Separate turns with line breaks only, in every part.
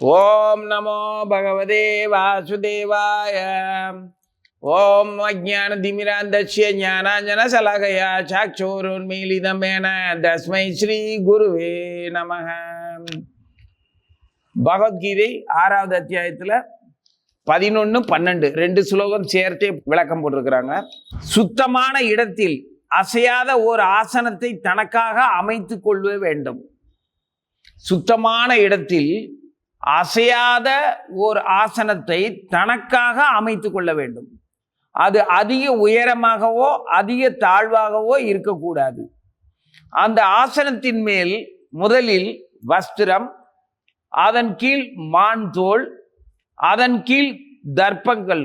ஓம் நமோ பகவதே வாசுதேவாய. ஓம் அஜான திமிராந்தஸ்ய ஞானாஞ்சன சலகயா சாக்ஷோருன்மீலிதமேன. தஸ்மை ஸ்ரீ குருவே நம பகவத்கீதை ஆறாவது அத்தியாயத்தில் பதினொன்று பன்னெண்டு ரெண்டு ஸ்லோகம் சேர்த்தே விளக்கம் போட்டிருக்கிறாங்க. சுத்தமான இடத்தில் அசையாத ஒரு ஆசனத்தை தனக்காக அமைத்து கொள்ள வேண்டும். சுத்தமான இடத்தில் அசையாத ஓர் ஆசனத்தை தனக்காக அமைத்து கொள்ள வேண்டும். அது அதிக உயரமாகவோ அதிக தாழ்வாகவோ இருக்கக்கூடாது. அந்த ஆசனத்தின் மேல் முதலில் வஸ்திரம் அதன் கீழ் மான் தோல் அதன் கீழ் தர்ப்பங்கள்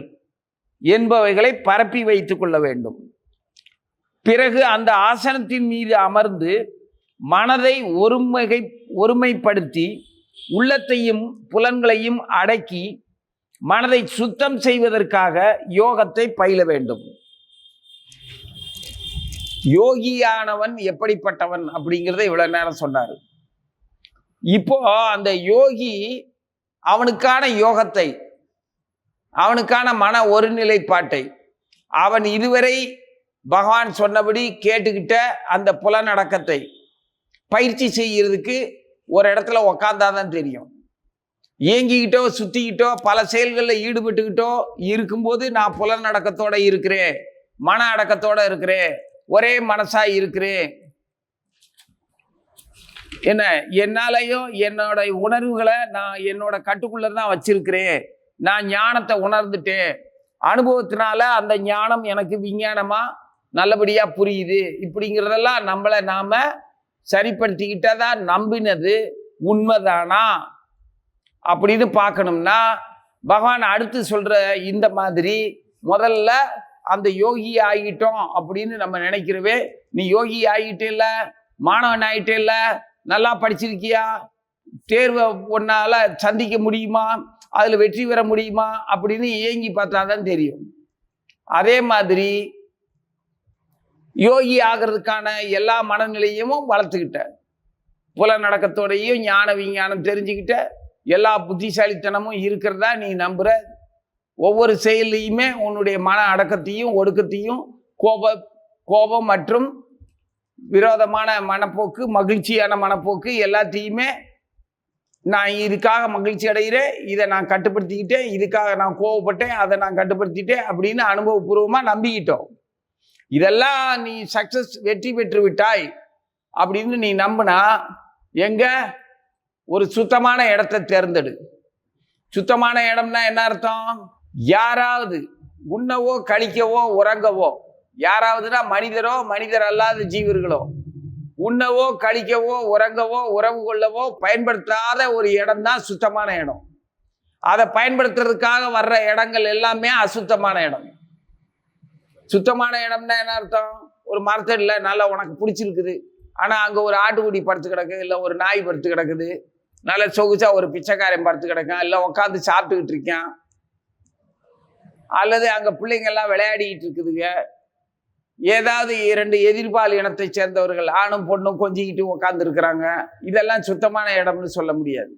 என்பவைகளை பரப்பி வைத்து கொள்ள வேண்டும். பிறகு அந்த ஆசனத்தின் மீது அமர்ந்து மனதை ஒருமைகை ஒருமைப்படுத்தி உள்ளத்தையும் புலன்களையும் அடக்கி மனதை சுத்தம் செய்வதற்காக யோகத்தை பயில வேண்டும். யோகியானவன் எப்படிப்பட்டவன் அப்படிங்கிறத இவ்வளவு நேரம் சொன்னார். இப்போ அந்த யோகி அவனுக்கான யோகத்தை அவனுக்கான மன ஒருநிலைப்பாட்டை அவன் இதுவரை பகவான் சொன்னபடி கேட்டுக்கிட்ட அந்த புலனடக்கத்தை பயிற்சி செய்கிறதுக்கு ஒரு இடத்துல உக்காந்தாதான் தெரியும். இயங்கிக்கிட்டோ சுற்றிக்கிட்டோ பல செயல்களில் ஈடுபட்டுக்கிட்டோ இருக்கும்போது நான் புலனடக்கத்தோட இருக்கிறேன். மன அடக்கத்தோட இருக்கிறேன். ஒரே மனசா இருக்கிறேன். என்ன? என்னாலையும் என்னோட உணர்வுகளை நான் என்னோட கட்டுக்குள்ள தான் வச்சிருக்கிறேன். நான் ஞானத்தை உணர்ந்துட்டேன். அனுபவத்தினால அந்த ஞானம் எனக்கு விஞ்ஞானமா நல்லபடியா புரியுது. இப்படிங்கிறதெல்லாம் நம்மளை நாம சரிப்படுத்திக்கிட்டதா நம்பினது உண்மைதானா? அப்படின்னு பார்க்கணும்னா பகவான் அடுத்து சொல்கிற இந்த மாதிரி முதல்ல அந்த யோகி ஆகிட்டோம் அப்படின்னு நம்ம நினைக்கிறவே நீ யோகி ஆகிட்டே இல்லை மாணவன் ஆகிட்டே இல்லை நல்லா படிச்சிருக்கியா? தேர்வை ஒன்னால சந்திக்க முடியுமா? அதில் வெற்றி பெற முடியுமா? அப்படின்னு ஏங்கி பார்த்தாதான் தெரியும். அதே மாதிரி யோகி ஆகிறதுக்கான எல்லா மனநிலையும் வளர்த்துக்கிட்ட புலநடக்கத்தோடையும் ஞான விஞ்ஞானம் தெரிஞ்சுக்கிட்ட எல்லா புத்திசாலித்தனமும் இருக்கிறதா நீ நம்புகிற ஒவ்வொரு செயல்லையுமே உன்னுடைய மன அடக்கத்தையும் ஒடுக்கத்தையும் கோப கோபம் மற்றும் விரோதமான மனப்போக்கு மகிழ்ச்சியான மனப்போக்கு எல்லாத்தையுமே நான் இதுக்காக மகிழ்ச்சி அடைகிறேன் இதை நான் கட்டுப்படுத்திக்கிட்டேன் இதுக்காக நான் கோவப்பட்டேன் அதை நான் கட்டுப்படுத்திட்டேன் அப்படின்னு அனுபவபூர்வமாக நம்பிக்கிட்டோம். இதெல்லாம் நீ சக்சஸ் வெற்றி பெற்று விட்டாய் அப்படின்னு நீ நம்பினா எங்க? ஒரு சுத்தமான இடத்தை தேர்ந்தெடு. சுத்தமான இடம்னா என்ன அர்த்தம்? யாராவது உண்ணவோ கழிக்கவோ உறங்கவோ யாராவதுனா மனிதரோ மனிதர் அல்லாத ஜீவர்களோ உண்ணவோ கழிக்கவோ உறங்கவோ உறவு கொள்ளவோ பயன்படுத்தாத ஒரு இடம் தான் சுத்தமான இடம். அதை பயன்படுத்துறதுக்காக வர்ற இடங்கள் எல்லாமே அசுத்தமான இடம். சுத்தமான இடம்னா என்ன அர்த்தம்? ஒரு மரத்தடியில் நல்லா உனக்கு பிடிச்சிருக்குது. ஆனால் அங்கே ஒரு ஆட்டுக்குடி படுத்து கிடக்கு இல்லை ஒரு நாய் படுத்து கிடக்குது. நல்ல சொகுச்சா ஒரு பிச்சைக்காரன் படுத்து கிடக்கான் இல்லை உட்காந்து சாப்பிட்டுக்கிட்டு இருக்கான். அல்லது அங்கே பிள்ளைங்கள்லாம் விளையாடிக்கிட்டு இருக்குதுங்க. ஏதாவது இரண்டு எதிர்பால் இனத்தை சேர்ந்தவர்கள் ஆணும் பொண்ணும் கொஞ்சிக்கிட்டு உட்கார்ந்து இருக்கிறாங்க. இதெல்லாம் சுத்தமான இடம்னு சொல்ல முடியாது.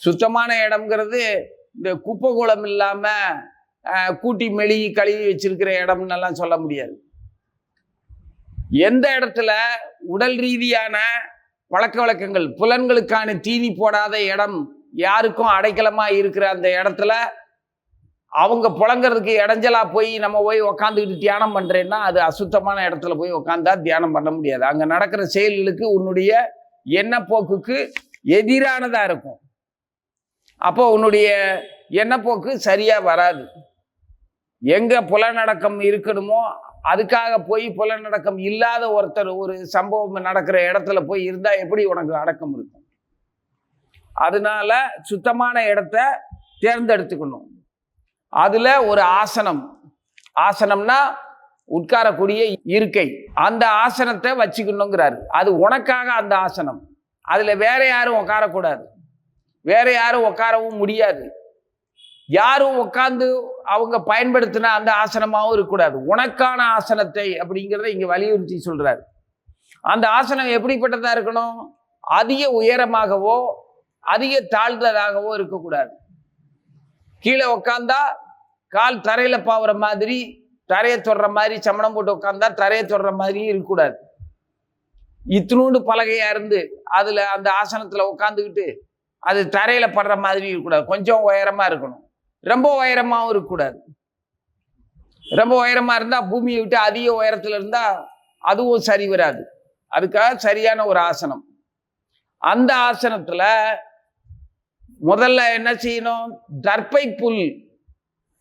சுத்தமான இடம்ங்கிறது இந்த குப்பை குளம் இல்லாம கூட்டி மெழுகி கழுவி வச்சிருக்கிற இடம்னு எல்லாம் சொல்ல முடியாது. எந்த இடத்துல உடல் ரீதியான பழக்க வழக்கங்கள் புலன்களுக்கான தீனி போடாத இடம் யாருக்கும் அடைக்கலமா இருக்கிற அந்த இடத்துல அவங்க புழங்குறதுக்கு இடைஞ்சலா போய் நம்ம போய் உக்காந்துக்கிட்டு தியானம் பண்றேன்னா அது அசுத்தமான இடத்துல போய் உக்காந்தா தியானம் பண்ண முடியாது. அங்க நடக்கிற செயல்களுக்கு உன்னுடைய எண்ணப்போக்குக்கு எதிரானதாக இருக்கும். அப்போ உன்னுடைய எண்ணப்போக்கு சரியா வராது. எங்கே புலநடக்கம் இருக்கணுமோ அதுக்காக போய் புலநடக்கம் இல்லாத ஒருத்தர் ஒரு சம்பவம் நடக்கிற இடத்துல போய் இருந்தால் எப்படி உனக்கு அடக்கம் இருக்கும்? அதனால சுத்தமான இடத்த தேர்ந்தெடுத்துக்கணும். அதில் ஒரு ஆசனம். ஆசனம்னா உட்காரக்கூடிய இருக்கை. அந்த ஆசனத்தை வச்சுக்கணுங்கிறாரு. அது உனக்காக அந்த ஆசனம். அதில் வேற யாரும் உட்காரக்கூடாது. வேற யாரும் உட்காரவும் முடியாது. யாரும் உட்காந்து அவங்க பயன்படுத்தின அந்த ஆசனமாகவும் இருக்கக்கூடாது. உனக்கான ஆசனத்தை அப்படிங்கிறத இங்கே வலியுறுத்தி சொல்கிறார் அந்த ஆசனம் எப்படிப்பட்டதாக இருக்கணும்? அதிக உயரமாகவோ அதிக தாழ்ந்ததாகவோ இருக்கக்கூடாது. கீழே உக்காந்தா கால் தரையில் பாவுற மாதிரி தரையை தொடுற மாதிரி சமணம் போட்டு உட்காந்தா தரையை தொடுற மாதிரியும் இருக்கக்கூடாது. இத்தினூண்டு பலகையாக இருந்து அதில் அந்த ஆசனத்தில் உட்காந்துக்கிட்டு அது தரையில் படுற மாதிரி இருக்கக்கூடாது. கொஞ்சம் உயரமாக இருக்கணும். ரொம்ப உயரமாகவும் இருக்கக்கூடாது. ரொம்ப உயரமாக இருந்தால் பூமியை விட்டு அதிக உயரத்தில் இருந்தால் அதுவும் சரி வராது. அதுக்காக சரியான ஒரு ஆசனம். அந்த ஆசனத்தில் முதல்ல என்ன செய்யணும்? தர்ப்பை புல்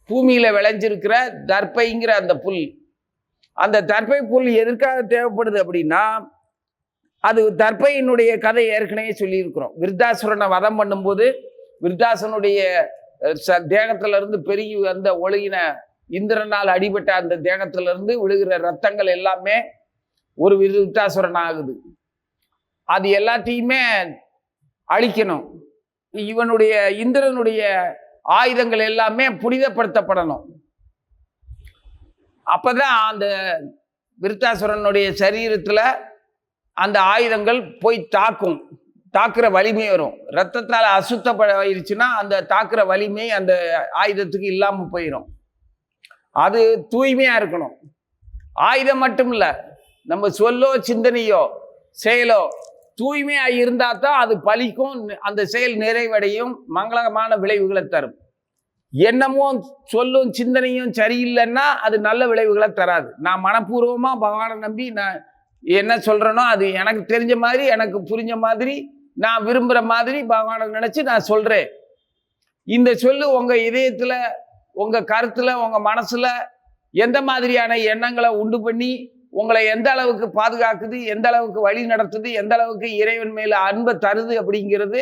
பூமியில் விளைஞ்சிருக்கிற தர்ப்பைங்கிற அந்த புல். அந்த தர்ப்பை புல் எதற்காக தேவைப்படுது அப்படின்னா அது தர்ப்பையினுடைய கதை ஏற்கனவே சொல்லியிருக்கிறோம். விருத்தாசுரனை வதம் பண்ணும்போது விருத்தாசனுடைய ச- தேகத்துல இருந்து பெருகி வந்த ஒழுகின இந்திரனால் அடிபட்ட அந்த தேகத்துல இருந்து விழுகிற ரத்தங்கள் எல்லாமே ஒரு விருத்தாசுரன் ஆகுது. அது எல்லாத்தையுமே அழிக்கணும். இவனுடைய இந்திரனுடைய ஆயுதங்கள் எல்லாமே புனிதப்படுத்தப்படணும். அப்பதான் அந்த விருத்தாசுரனுடைய சரீரத்துல அந்த ஆயுதங்கள் போய் தாக்கும். தாக்குற வலிமை வரும். ரத்தத்தால் அசுத்தப்படாயிருச்சுன்னா அந்த தாக்குற வலிமை அந்த ஆயுதத்துக்கு இல்லாமல் போயிடும் அது தூய்மையாக இருக்கணும். ஆயுதம் மட்டும் இல்லை நம்ம சொல்லோ சிந்தனையோ செயலோ தூய்மையாக இருந்தால் தான் அது பலிக்கும். அந்த செயல் நிறைவடையும் மங்களகமான விளைவுகளை தரும். எண்ணமும் சொல்லும் சிந்தனையும் சரியில்லைன்னா அது நல்ல விளைவுகளை தராது. நான் மனப்பூர்வமாக பகவானை நம்பி நான் என்ன சொல்கிறேனோ அது எனக்கு தெரிஞ்ச மாதிரி எனக்கு புரிஞ்ச மாதிரி நான் விரும்புகிற மாதிரி பகவானை நினச்சி நான் சொல்கிறேன் இந்த சொல்லு உங்கள் இதயத்தில் உங்கள் கருத்தில் உங்கள் மனசில் எந்த மாதிரியான எண்ணங்களை உண்டு பண்ணி உங்களை எந்த அளவுக்கு பாதுகாக்குது எந்த அளவுக்கு வழி நடத்துது எந்த அளவுக்கு இறைவன் மேல அன்பை தருது அப்படிங்கிறது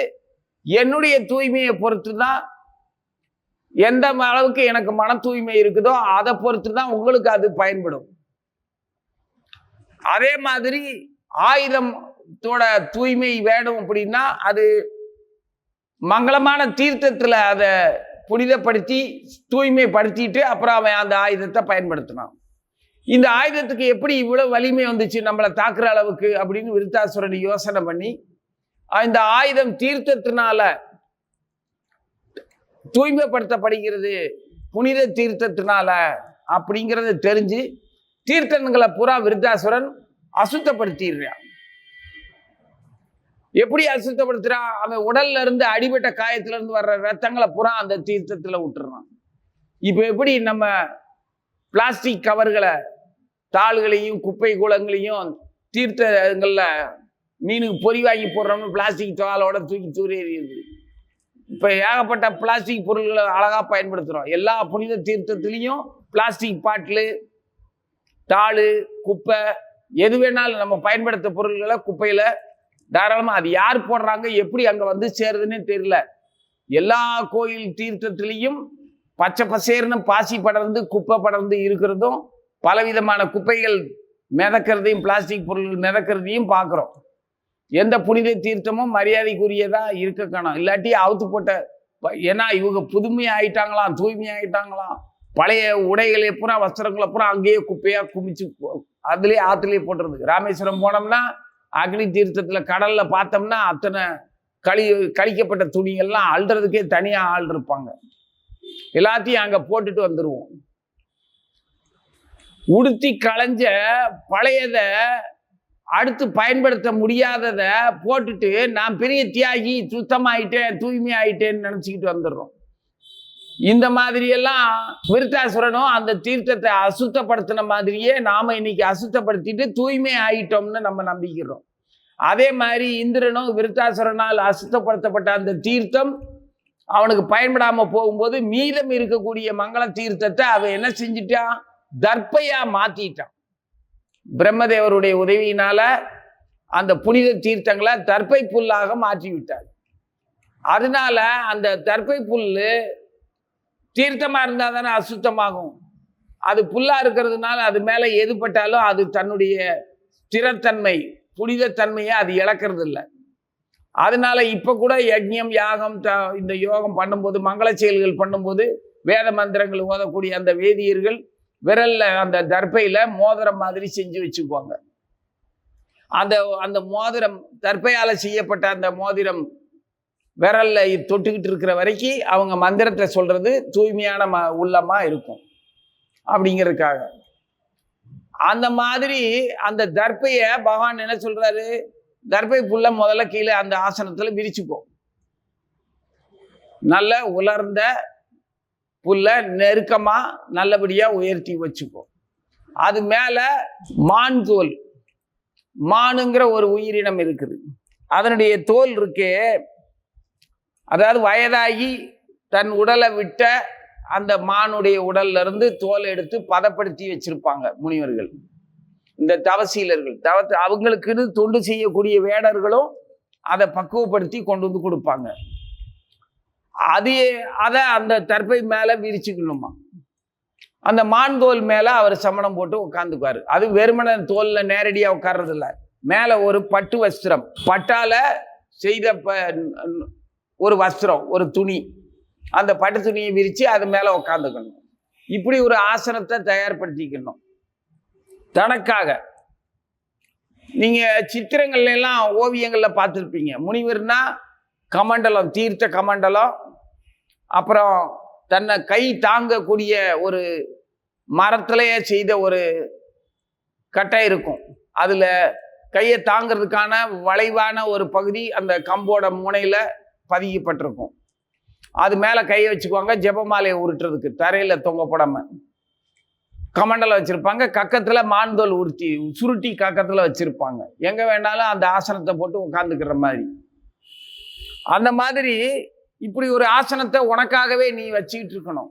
என்னுடைய தூய்மையை பொறுத்து தான் எந்த அளவுக்கு எனக்கு மன தூய்மை இருக்குதோ அதை பொறுத்து தான் உங்களுக்கு அது பயன்படும். அதே மாதிரி ஆயுதம் தோட தூய்மை வேணும் அப்படின்னா அது மங்களமான தீர்த்தத்தில் அதை புனிதப்படுத்தி தூய்மைப்படுத்திட்டு அப்புறம் அவன் அந்த ஆயுதத்தை பயன்படுத்தினான். இந்த ஆயுதத்துக்கு எப்படி இவ்வளோ வலிமை வந்துச்சு நம்மளை தாக்குற அளவுக்கு அப்படின்னு விருத்தாசுரன் யோசனை பண்ணி இந்த ஆயுதம் தீர்த்தத்தினால தூய்மைப்படுத்தப்படுகிறது புனித தீர்த்தத்தினால அப்படிங்கிறத தெரிஞ்சு தீர்த்தங்களை பூரா விருத்தாசுரன் அசுத்தப்படுத்திடுறான். எப்படி அசுத்தப்படுத்துறான் அவன் உடல்ல இருந்து அடிபட்ட காயத்துல இருந்து வர்ற ரத்தங்களை பூரா அந்த தீர்த்தத்துல விட்டுறான் இப்போ எப்படி நம்ம பிளாஸ்டிக் கவர்களை தாள்களையும் குப்பை கூலங்களையும் தீர்த்தங்கள்ல மீனுக்கு பொறி வாங்கி போடுறோம்னு பிளாஸ்டிக் தாளோட தூக்கி தூரி எறியுது. இப்போ ஏகப்பட்ட பிளாஸ்டிக் பொருள்களை அழகாக பயன்படுத்துகிறோம் எல்லா புனித தீர்த்தத்துலேயும் பிளாஸ்டிக் பாட்டிலு தாள் குப்பை எது வேணாலும் நம்ம பயன்படுத்த பொருள்களை குப்பையில் தாராளமாக அது யார் போடுறாங்க எப்படி அங்கே வந்து சேருதுன்னு தெரியல. எல்லா கோயில் தீர்த்தத்திலையும் பச்சை பசேர்னு பாசி படர்ந்து குப்பை படர்ந்து இருக்கிறதும் பலவிதமான குப்பைகள் மிதக்கிறதையும் பிளாஸ்டிக் பொருள்கள் மிதக்கிறதையும் பார்க்குறோம். எந்த புனித தீர்த்தமும் மரியாதைக்குரியதாக இருக்க காணும். இல்லாட்டி அவுத்து போட்ட ப- ஏன்னா இவங்க புதுமையாயிட்டாங்களாம் தூய்மையாயிட்டாங்களாம். பழைய உடைகளை பூரா வஸ்திரங்களை பூரா அங்கேயே குப்பையாக குமிச்சு அதுலேயே ஆற்றுலேயே போட்டுறது ராமேஸ்வரம் போனோம்னா அக்னி தீர்த்தத்தில் கடல்ல பார்த்தோம்னா அத்தனை கழி கழிக்கப்பட்ட துணியெல்லாம் அள்ளுறதுக்கே தனியாக ஆள் இருப்பாங்க. எல்லாத்தையும் அங்கே போட்டுட்டு வந்துடுவோம் உடுத்தி களைஞ்ச பழையத அடுத்து பயன்படுத்த முடியாததை போட்டுட்டு நான் பெரிய தியாகி சுத்தமாயிட்டேன் தூய்மை ஆயிட்டேன்னு நினச்சிக்கிட்டு வந்துடுறோம். இந்த மாதிரி எல்லாம் விருத்தாசுரனும் அந்த தீர்த்தத்தை அசுத்தப்படுத்தின மாதிரியே நாம இன்னைக்கு அசுத்தப்படுத்திட்டு தூய்மை ஆயிட்டோம்னு நம்ம நம்பிக்கிறோம். அதே மாதிரி இந்திரனும் விருத்தாசுரனால் அசுத்தப்படுத்தப்பட்ட அந்த தீர்த்தம் அவனுக்கு பயன்படாம போகும்போது மீதம் இருக்கக்கூடிய மங்கள தீர்த்தத்தை அவன் என்ன செஞ்சிட்டான்? தர்ப்பையா மாத்திட்டான். பிரம்மதேவருடைய உதவியினால அந்த புனித தீர்த்தங்களை தர்ப்பை புல்லாக மாற்றி விட்டார் அதனால அந்த தர்ப்பை புல்லு தீர்த்தமாக இருந்தால் தானே அசுத்தமாகும். அது புல்லாக இருக்கிறதுனால அது மேலே எதுப்பட்டாலும் அது தன்னுடைய ஸ்திரத்தன்மை புனிதத்தன்மையை அது இழக்கிறது இல்லை அதனால இப்போ கூட யஜ்யம் யாகம் த- இந்த யோகம் பண்ணும்போது மங்கள செயல்கள் பண்ணும்போது வேத மந்திரங்கள் ஓதக்கூடிய அந்த வேதியர்கள் விரலில் அந்த தர்பையில் மோதிரம் மாதிரி செஞ்சு வச்சுக்குவாங்க. அந்த அந்த மோதிரம் தர்பையால் செய்யப்பட்ட அந்த மோதிரம் விரல்ல தொட்டுக்கிட்டு இருக்கிற வரைக்கும் அவங்க மந்திரத்தை சொல்றது தூய்மையான ம உள்ளமா இருக்கும். அப்படிங்கிறதுக்காக. அந்த மாதிரி அந்த தர்பையை பகவான் என்ன சொல்றாரு? தர்ப்பை புல்ல முதல்ல கீழே அந்த ஆசனத்துல விரிச்சுக்கோ. நல்ல உலர்ந்த புல்ல நெருக்கமா நல்லபடியா உயர்த்தி வச்சுக்கோ. அது மேல மான் தோல். மானுங்கிற ஒரு உயிரினம் இருக்குது. அதனுடைய தோல் இருக்கே அதாவது வயதாகி தன் உடலை விட்ட அந்த மானுடைய உடல்ல இருந்து தோல் எடுத்து பதப்படுத்தி வச்சிருப்பாங்க முனிவர்கள். இந்த தவசீலர்கள் தவ அவங்களுக்குன்னு தொண்டு செய்யக்கூடிய வேடர்களும் அதை பக்குவப்படுத்தி கொண்டு வந்து கொடுப்பாங்க. அது அதை அந்த தற்பை மேலே விரிச்சுக்கணுமா? அந்த மான் தோல் மேலே அவர் சமணம் போட்டு உட்காந்துக்குவார் அது வெறுமன தோலில் நேரடியாக உட்கார்றதில்ல. மேலே ஒரு பட்டு வஸ்திரம். பட்டால செய்த ப- ஒரு வஸ்திரம் ஒரு துணி. அந்த பட்டு துணியை விரித்து அது மேலே உட்காந்துக்கணும் இப்படி ஒரு ஆசனத்தை தயார்படுத்திக்கணும். தனக்காக. நீங்கள் சித்திரங்கள்ல எல்லாம் பார்த்துருப்பீங்க. முனிவர்னா கமண்டலம் தீர்த்த கமண்டலம் அப்புறம் தன்னை கை தாங்கக்கூடிய ஒரு மரத்திலேயே செய்த ஒரு கட்டை இருக்கும். அதில் கையை தாங்கிறதுக்கான வளைவான ஒரு பகுதி அந்த கம்போட முனையில் பதிக்கப்பட்டிருக்கும். அது மேலே கையை வச்சுக்குவாங்க ஜெபமாலையை உருட்டுறதுக்கு தரையில் தொங்கப்படாமல் போடாம கமண்டலம் கக்கத்தில் மான்தோல் உருட்டி சுருட்டி கக்கத்தில் வச்சுருப்பாங்க. எங்கே வேணாலும் அந்த ஆசனத்தை போட்டு உட்காந்துக்கிற மாதிரி. அந்த மாதிரி இப்படி ஒரு ஆசனத்தை உனக்காகவே நீ வச்சுக்கிட்டு இருக்கணும்.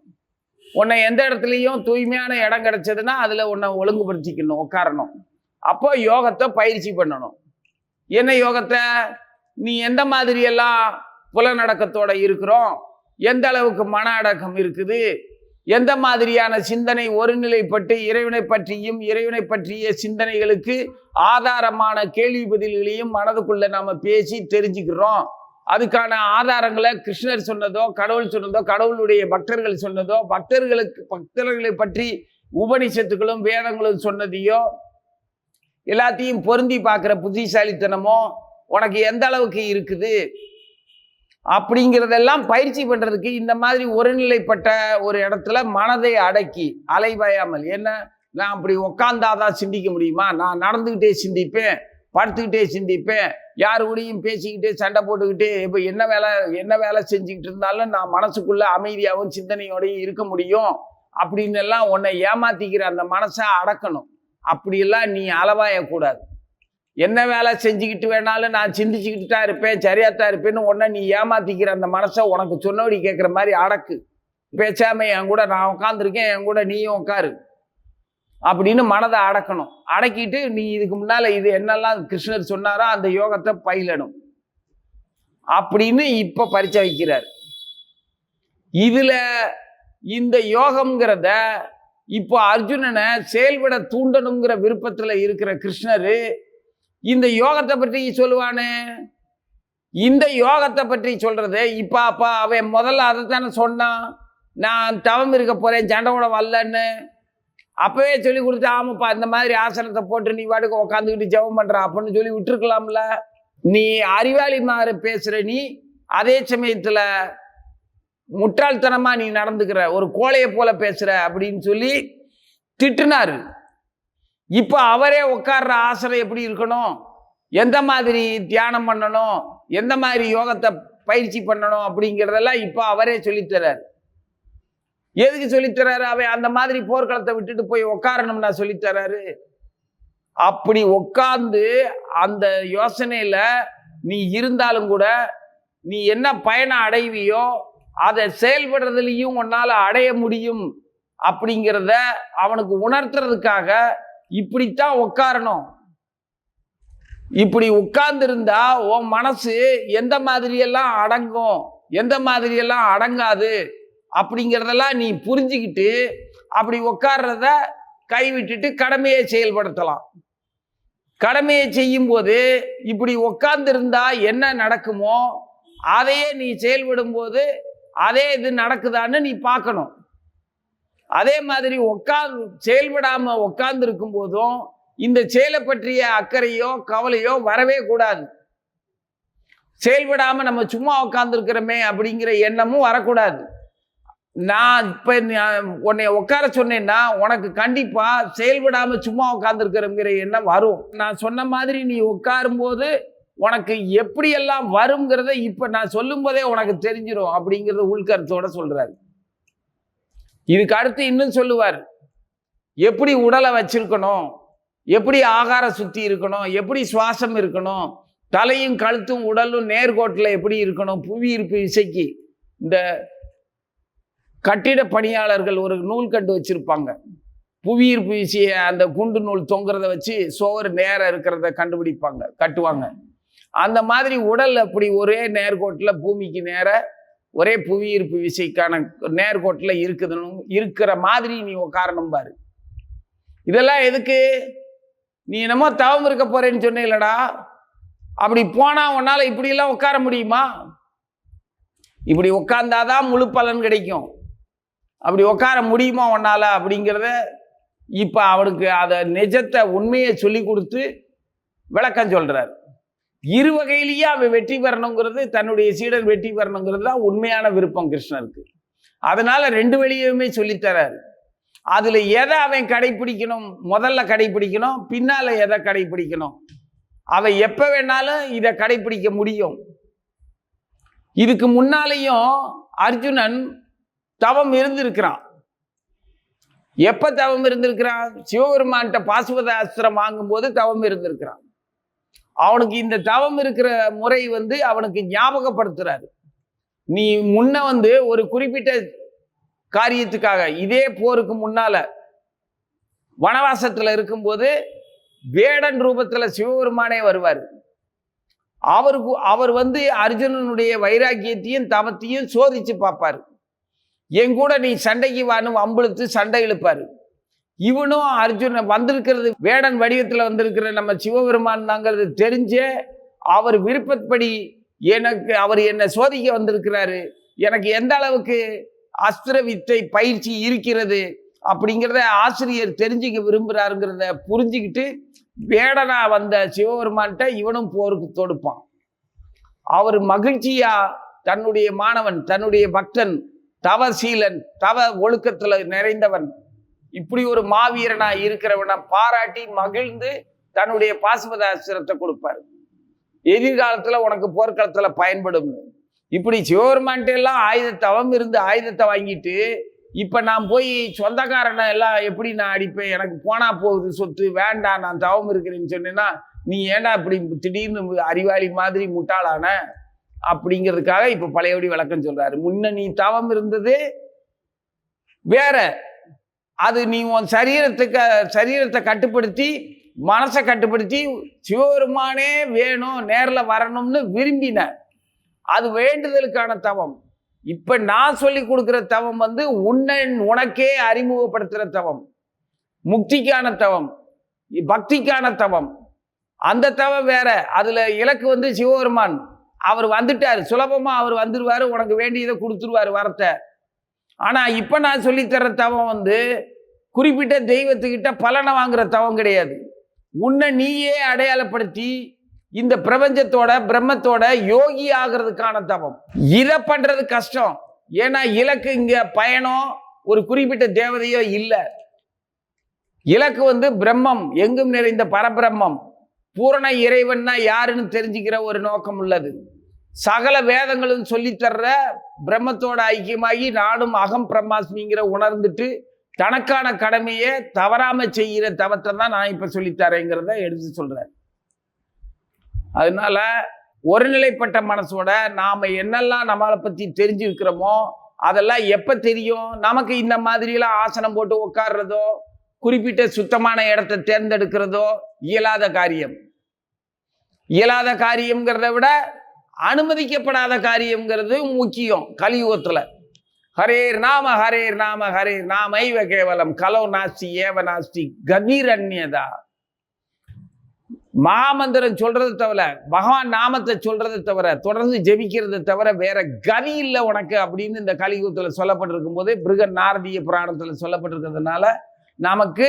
உன்னை எந்த இடத்துலையும் தூய்மையான இடம் கிடைச்சதுன்னா அதில் உன்னை ஒழுங்குபடுத்திக்கணும் உட்காரணும். அப்போ யோகத்தை பயிற்சி பண்ணணும். என்ன யோகத்தை? நீ எந்த மாதிரியெல்லாம் புலநடக்கத்தோட இருக்கிறோம். எந்த அளவுக்கு மன அடக்கம் இருக்குது? எந்த மாதிரியான சிந்தனை ஒருநிலைப்பட்டு இறைவனை பற்றியும் இறைவனை பற்றிய சிந்தனைகளுக்கு ஆதாரமான கேள்வி பதில்களையும் மனதுக்குள்ள நாம பேசி தெரிஞ்சுக்கிறோம். அதுக்கான ஆதாரங்களை கிருஷ்ணர் சொன்னதோ கடவுள் சொன்னதோ கடவுளுடைய பக்தர்கள் சொன்னதோ பக்தர்களுக்கு பக்தர்களை பற்றி உபனிஷத்துக்களும் வேதங்களும் சொன்னதையோ எல்லாத்தையும் பொருந்தி பார்க்குற புத்திசாலித்தனமோ உனக்கு எந்த அளவுக்கு இருக்குது? அப்படிங்கிறதெல்லாம் பயிற்சி பண்ணுறதுக்கு இந்த மாதிரி ஒருநிலைப்பட்ட ஒரு இடத்துல மனதை அடக்கி அலைவாயாமல் என்ன? நான் அப்படி உக்காந்தாதான் சிந்திக்க முடியுமா? நான் நடந்துக்கிட்டே சிந்திப்பேன் படுத்துக்கிட்டே சிந்திப்பேன் யார் கூடயும் பேசிக்கிட்டே சண்டை போட்டுக்கிட்டே இப்போ என்ன வேலை என்ன வேலை செஞ்சுக்கிட்டு இருந்தாலும் நான் மனசுக்குள்ளே அமைதியாகவும் சிந்தனையோடையும் இருக்க முடியும். அப்படின்னு எல்லாம் உன்னை ஏமாத்திக்கிற அந்த மனசை அடக்கணும். அப்படியெல்லாம் நீ அளவாயக்கூடாது என்ன வேலை செஞ்சுக்கிட்டு வேணாலும் நான் சிந்திச்சுக்கிட்டு தான் இருப்பேன் சரியாக தான் இருப்பேன்னு உடனே நீ ஏமாத்திக்கிற அந்த மனசை உனக்கு சொன்னபடி கேட்குற மாதிரி அடக்கு. பேச்சாமை என் கூட நான் உட்காந்துருக்கேன் என் கூட நீயும் உட்காரு அப்படின்னு மனதை அடக்கணும். அடக்கிட்டு நீ இதுக்கு முன்னால் இது என்னெல்லாம் கிருஷ்ணர் சொன்னாரோ அந்த யோகத்தை பயிலணும். அப்படின்னு இப்போ பரிச்சை வைக்கிறார். இதில் இந்த யோகம்ங்கிறத இப்போ அர்ஜுனனை செயல்பட தூண்டணுங்கிற விருப்பத்தில் இருக்கிற கிருஷ்ணர் இந்த யோகத்தை பற்றி சொல்லுவானே? இந்த யோகத்தை பற்றி சொல்கிறது இப்போ அப்பா அவன் முதல்ல அதை தானே சொன்னான். நான் தவம் இருக்க போகிறேன் சண்டை வரலன்னு. அப்போவே சொல்லி கொடுத்து ஆமாப்பா இந்த மாதிரி ஆசனத்தை போட்டு நீ வாட்டுக்கு உட்காந்துக்கிட்டு ஜெபம் பண்ணுற அப்படின்னு சொல்லி விட்டுருக்கலாம்ல. நீ அறிவாளி மாதிரி பேசுகிற நீ அதே சமயத்தில் முட்டாள்தனமாக நீ நடந்துக்கிற ஒரு கோழையை போல பேசுகிற அப்படின்னு சொல்லி திட்டுனாரு. இப்போ அவரே உட்கார்ற ஆசனம் எப்படி இருக்கணும்? எந்த மாதிரி தியானம் பண்ணணும்? எந்த மாதிரி யோகத்தை பயிற்சி பண்ணணும் அப்படிங்கிறதெல்லாம் இப்போ அவரே சொல்லித்தரார். எதுக்கு சொல்லித்தராரு? அவன் அந்த மாதிரி போர்க்களத்தை விட்டுட்டு போய் உட்காரணும்னா சொல்லித்தராரு. அப்படி உட்காந்து அந்த யோசனையில் நீ இருந்தாலும் கூட நீ என்ன பயணம் அடைவியோ அதை செயல்படுறதுலையும் உன்னால் அடைய முடியும் அப்படிங்கிறத அவனுக்கு உணர்த்துறதுக்காக இப்படித்தான் உட்காரணும் இப்படி உட்கார்ந்துருந்தா உன் மனசு எந்த மாதிரியெல்லாம் அடங்கும் எந்த மாதிரியெல்லாம் அடங்காது அப்படிங்கிறதெல்லாம் நீ புரிஞ்சுக்கிட்டு அப்படி உட்கார்றத கைவிட்டுட்டு கடமையை செயல்படுத்தலாம். கடமையை செய்யும்போது இப்படி உட்கார்ந்துருந்தா என்ன நடக்குமோ அதையே நீ செயல்படும் போது அதே இது நடக்குதான்னு நீ பார்க்கணும். அதே மாதிரி உட்காந்து செயல்படாம உட்கார்ந்து இருக்கும் போதும் இந்த செயலை பற்றிய அக்கறையோ கவலையோ வரவே கூடாது. செயல்படாம நம்ம சும்மா உட்காந்துருக்கிறோமே அப்படிங்கிற எண்ணமும் வரக்கூடாது. நான் இப்ப உன்னை உட்கார சொன்னேன்னா உனக்கு கண்டிப்பா செயல்படாம சும்மா உட்காந்துருக்கிறோங்கிற எண்ணம் வரும். நான் சொன்ன மாதிரி நீ உட்காரும்போது உனக்கு எப்படியெல்லாம் வருங்கிறத இப்ப நான் சொல்லும் போதே உனக்கு தெரிஞ்சிடும் அப்படிங்கிறத உள்கருத்தோட சொல்றாரு. இதுக்கு அடுத்து இன்னும் சொல்லுவார் எப்படி உடலை வச்சிருக்கணும்? எப்படி ஆகார சுத்தி இருக்கணும்? எப்படி சுவாசம் இருக்கணும்? தலையும் கழுத்தும் உடலும் நேர்கோட்டில் எப்படி இருக்கணும்? புவியீர்ப்பு இசைக்கு இந்த கட்டிட பணியாளர்கள் ஒரு நூல் கண்டு வச்சிருப்பாங்க. புவியீர்ப்பு இசையை அந்த குண்டு நூல் தொங்குறத வச்சு சோறு நேரம் இருக்கிறத கண்டுபிடிப்பாங்க கட்டுவாங்க. அந்த மாதிரி உடல் அப்படி ஒரே நேர்கோட்டில் பூமிக்கு நேர ஒரே புவியீர்ப்பு விசைக்கான நேர்கோட்டில் இருக்குதுன்னு இருக்கிற மாதிரி நீ உட்காரணும் பாரு. இதெல்லாம் எதுக்கு? நீ என்னமோ தவம் இருக்க போறேன்னு சொன்னீங்களடா அப்படி போனா உன்னால இப்படியெல்லாம் உட்கார முடியுமா? இப்படி உட்கார்ந்தாதான் முழு பலன் கிடைக்கும். அப்படி உட்கார முடியுமா உன்னால அப்படிங்கிறத இப்போ அவனுக்கு அதை நிஜத்தை உண்மையை சொல்லி கொடுத்து விளக்கம் சொல்றார். இரு வகையிலேயே அவன் வெற்றி பெறணுங்கிறது தன்னுடைய சீடன் வெற்றி பெறணுங்கிறது தான் உண்மையான விருப்பம் கிருஷ்ணருக்கு. அதனால ரெண்டு வழியுமே சொல்லித்தராரு அதுல எதை அவன் கடைபிடிக்கணும் முதல்ல கடைபிடிக்கணும் பின்னால எதை கடைபிடிக்கணும் அவன் எப்ப வேணாலும் இதை கடைபிடிக்க முடியும். இதுக்கு முன்னாலேயும் அர்ஜுனன் தவம் இருந்திருக்கிறான். எப்ப தவம் இருந்திருக்கிறான்? சிவபெருமான்கிட்ட பாசுபத அஸ்திரம் வாங்கும்போது தவம் இருந்திருக்கிறான். அவனுக்கு இந்த தவம் இருக்கிற முறை வந்து அவனுக்கு ஞாபகப்படுத்துறாரு. நீ முன்ன வந்து ஒரு குறிப்பிட்ட காரியத்துக்காக இதே போருக்கு முன்னால வனவாசத்துல இருக்கும்போது வேடன் ரூபத்துல சிவபெருமானே வருவார். அவருக்கு அவர் வந்து அர்ஜுனனுடைய வைராக்கியத்தையும் தவத்தையும் சோதிச்சு பார்ப்பாரு. என் கூட நீ சண்டைக்கு வான்னு வம்பிழுத்து சண்டை இழுப்பாரு. இவனும் அர்ஜுன வந்திருக்கிறது வேடன் வடிவத்தில் வந்திருக்கிற நம்ம சிவபெருமான் தாங்கிறது தெரிஞ்சே அவர் விருப்பப்படி எனக்கு அவர் என்னை சோதிக்க வந்திருக்கிறாரு. எனக்கு எந்த அளவுக்கு அஸ்திர வித்தை பயிற்சி இருக்கிறது அப்படிங்கிறத ஆசிரியர் தெரிஞ்சுக்க விரும்புகிறாருங்கிறத புரிஞ்சுக்கிட்டு வேடனா வந்த சிவபெருமான்கிட்ட இவனும் போருக்கு தொடுப்பான் அவர் மகிழ்ச்சியா தன்னுடைய மாணவன் தன்னுடைய பக்தன் தவசீலன் தவ ஒழுக்கத்தில் நிறைந்தவன். இப்படி ஒரு மாவீரனா இருக்கிறவனை பாராட்டி மகிழ்ந்து தன்னுடைய பாசுபத அஸ்திரத்தை கொடுப்பாரு. எதிர்காலத்துல உனக்கு போர்க்களத்துல பயன்படும் இப்படி சிவபெருமான்ட்ட எல்லாம் ஆயுத தவம் இருந்து ஆயுதத்தை வாங்கிட்டு இப்ப நான் போய் சொந்தக்காரனை எல்லாம் எப்படி நான் அடிப்பேன் எனக்கு போனா போகுது சொத்து வேண்டாம் நான் தவம் இருக்கிறேன்னு சொன்னேன்னா நீ ஏன்டா இப்படி திடீர்னு அறிவாளி மாதிரி முட்டாளான? அப்படிங்கிறதுக்காக இப்ப பழையபடி விளக்கம் சொல்றாரு. முன்ன நீ தவம் இருந்தது வேற. அது நீ உன் சரீரத்துக்கு சரீரத்தை கட்டுப்படுத்தி மனசை கட்டுப்படுத்தி சிவபெருமானே வேணும் நேரில் வரணும்னு விரும்பின. அது வேண்டுதலுக்கான தவம். இப்போ நான் சொல்லி கொடுக்குற தவம் வந்து உன்னை உனக்கே அறிமுகப்படுத்துகிற தவம். முக்திக்கான தவம். பக்திக்கான தவம். அந்த தவம் வேற. அதில் இலக்கு வந்து சிவபெருமான். அவர் வந்துட்டார். சுலபமாக அவர் வந்துடுவார் உனக்கு வேண்டியதை கொடுத்துருவாரு வரத்தை. ஆனால் இப்போ நான் சொல்லித்தர தவம் வந்து குறிப்பிட்ட தெய்வத்துக்கிட்ட பலனை வாங்குற தவம் கிடையாது. உன்னை நீயே அடையாளப்படுத்தி இந்த பிரபஞ்சத்தோட பிரம்மத்தோட யோகி ஆகிறதுக்கான தவம். இதை பண்ணுறது கஷ்டம். ஏன்னா இலக்கு இங்கே பயணம் ஒரு குறிப்பிட்ட தேவதையோ இல்லை. இலக்கு வந்து பிரம்மம் எங்கும் நிறைந்த பரபிரம்மம். பூரண இறைவன்னா யாருன்னு தெரிஞ்சுக்கிற ஒரு நோக்கம் உள்ளது. சகல வேதங்களும் சொல்லித்தர்ற பிரம்மத்தோட ஐக்கியமாகி நானும் அகம் பிரம்மாஸ்மிங்கிற உணர்ந்துட்டு தனக்கான கடமையை தவறாம செய்கிற தவத்தை தான் நான் இப்ப சொல்லித்தரேங்கிறத எடுத்து சொல்றேன். அதனால ஒருநிலைப்பட்ட மனசோட நாம என்னெல்லாம் நம்மளை பத்தி தெரிஞ்சிருக்கிறோமோ அதெல்லாம் எப்ப தெரியும்? நமக்கு இந்த மாதிரிலாம் ஆசனம் போட்டு உட்கார்றதோ குறிப்பிட்ட சுத்தமான இடத்தை தேர்ந்தெடுக்கிறதோ இயலாத காரியம். இயலாத காரியம்ங்கிறத விட அனுமதிக்கப்படாத காரியம்ங்கிறது முக்கியம் கலியுகத்தில். ஹரேர் நாம ஹரேர் நாம ஹரேர் நாமைவ கேவலம் கலோ நாஸ்தி ஏவ நாஸ்தி கபீரண்யதா மகாமந்திரம் சொல்றது தவிர பகவான் நாமத்தை சொல்றது தவிர தொடர்ந்து ஜெபிக்கிறது தவிர வேற கதி இல்லை உனக்கு அப்படின்னு இந்த கலியுகத்தில் சொல்லப்பட்டிருக்கும் போது பிருகன் நாரதிய புராணத்தில் சொல்லப்பட்டிருக்கிறதுனால நமக்கு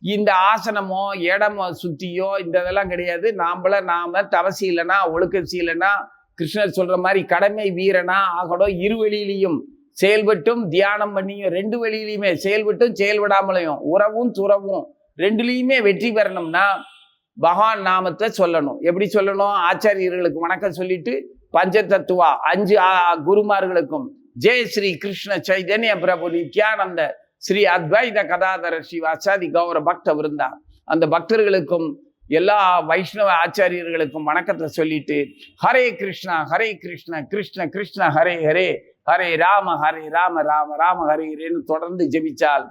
இந்த ஆசனமோ இடமோ சுத்தியோ இந்த இதெல்லாம் கிடையாது. நாம்பள நாம தவசி இல்லைன்னா ஒழுக்க இல்லைன்னா கிருஷ்ணர் சொல்ற மாதிரி கடமை வீரனா ஆகணும் இரு வழியிலையும் செயல்பட்டும் தியானம் பண்ணியும் ரெண்டு வழியிலையுமே செயல்பட்டும் செயல்படாமலையும் உறவும் துறவும் ரெண்டுலேயுமே வெற்றி பெறணும்னா பகவான் நாமத்தை சொல்லணும். எப்படி சொல்லணும்? ஆச்சாரியர்களுக்கு வணக்கம் சொல்லிட்டு பஞ்சதத்துவா அஞ்சு குருமார்களுக்கும் ஜெய் ஸ்ரீ கிருஷ்ண சைதன்ய பிரபு நித்யானந்த ஸ்ரீ அத்வைத கதாதர ஸ்ரீவாசாதி கௌர பக்த விருந்தா அந்த பக்தர்களுக்கும் எல்லா வைஷ்ணவ ஆச்சாரியர்களுக்கும் வணக்கத்தை சொல்லிட்டு ஹரே கிருஷ்ணா ஹரே கிருஷ்ணா கிருஷ்ண கிருஷ்ண ஹரே ஹரே ஹரே ராம ஹரே ராம ராம ராம ஹரே ஹரேன்னு தொடர்ந்து ஜெபிச்சால்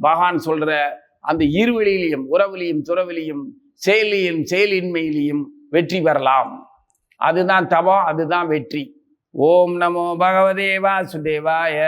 பகவான் சொல்ற அந்த இருவெளியிலையும் உறவிலையும் துறவிலையும் செயலியும் செயலின்மையிலையும் வெற்றி பெறலாம். அதுதான் தவம் அதுதான் வெற்றி. ஓம் நமோ பகவதேவா சுதேவாய